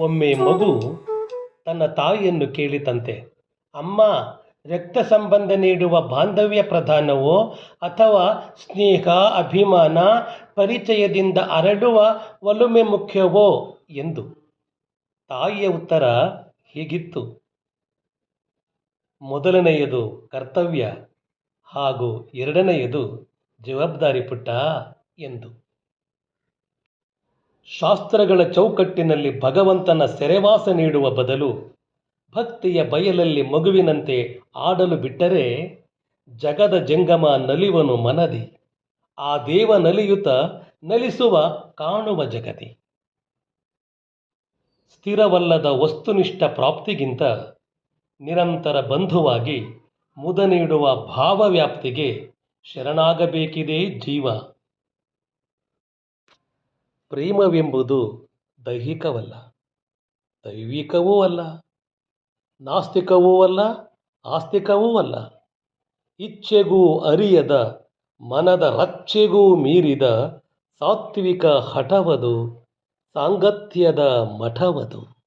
ಒಮ್ಮೆ ಮಗು ತನ್ನ ತಾಯಿಯನ್ನು ಕೇಳಿತಂತೆ ಅಮ್ಮ ರಕ್ತ ಸಂಬಂಧ ನೀಡುವ ಬಾಂಧವ್ಯ ಪ್ರಧಾನವೋ ಅಥವಾ ಸ್ನೇಹ ಅಭಿಮಾನ ಪರಿಚಯದಿಂದ ಅರಡುವ ಒಲುಮೆ ಮುಖ್ಯವೋ? ಎಂದು ತಾಯಿಯ ಉತ್ತರ ಹೀಗಿತ್ತು. ಮೊದಲನೆಯದು ಕರ್ತವ್ಯ ಹಾಗೂ ಎರಡನೆಯದು ಜವಾಬ್ದಾರಿ ಪುಟ್ಟ ಎಂದು. ಶಾಸ್ತ್ರಗಳ ಚೌಕಟ್ಟಿನಲ್ಲಿ ಭಗವಂತನ ಸೆರೆವಾಸ ನೀಡುವ ಬದಲು ಭಕ್ತಿಯ ಬಯಲಲ್ಲಿ ಮಗುವಿನಂತೆ ಆಡಲು ಬಿಟ್ಟರೆ ಜಗದ ಜಂಗಮ ನಲಿವನು ಮನದಿ. ಆ ದೇವ ನಲಿಯುತ ನಲಿಸುವ ಕಾಣುವ ಜಗತಿ ಸ್ಥಿರವಲ್ಲದ ವಸ್ತುನಿಷ್ಠ ಪ್ರಾಪ್ತಿಗಿಂತ ನಿರಂತರ ಬಂಧುವಾಗಿ ಮುದ ನೀಡುವ ಭಾವವ್ಯಾಪ್ತಿಗೆ ಶರಣಾಗಬೇಕಿದೆ ಜೀವ. ಪ್ರೇಮವೆಂಬುದು ದೈಹಿಕವಲ್ಲ, ದೈವಿಕವೂ ಅಲ್ಲ, ನಾಸ್ತಿಕವೂ ಅಲ್ಲ, ಆಸ್ತಿಕವೂ ಅಲ್ಲ. ಇಚ್ಛೆಗೂ ಅರಿಯದ, ಮನದ ರಕ್ಷೆಗೂ ಮೀರಿದ ಸಾತ್ವಿಕ ಹಠವದು, ಸಾಂಗತ್ಯದ ಮಠವದು.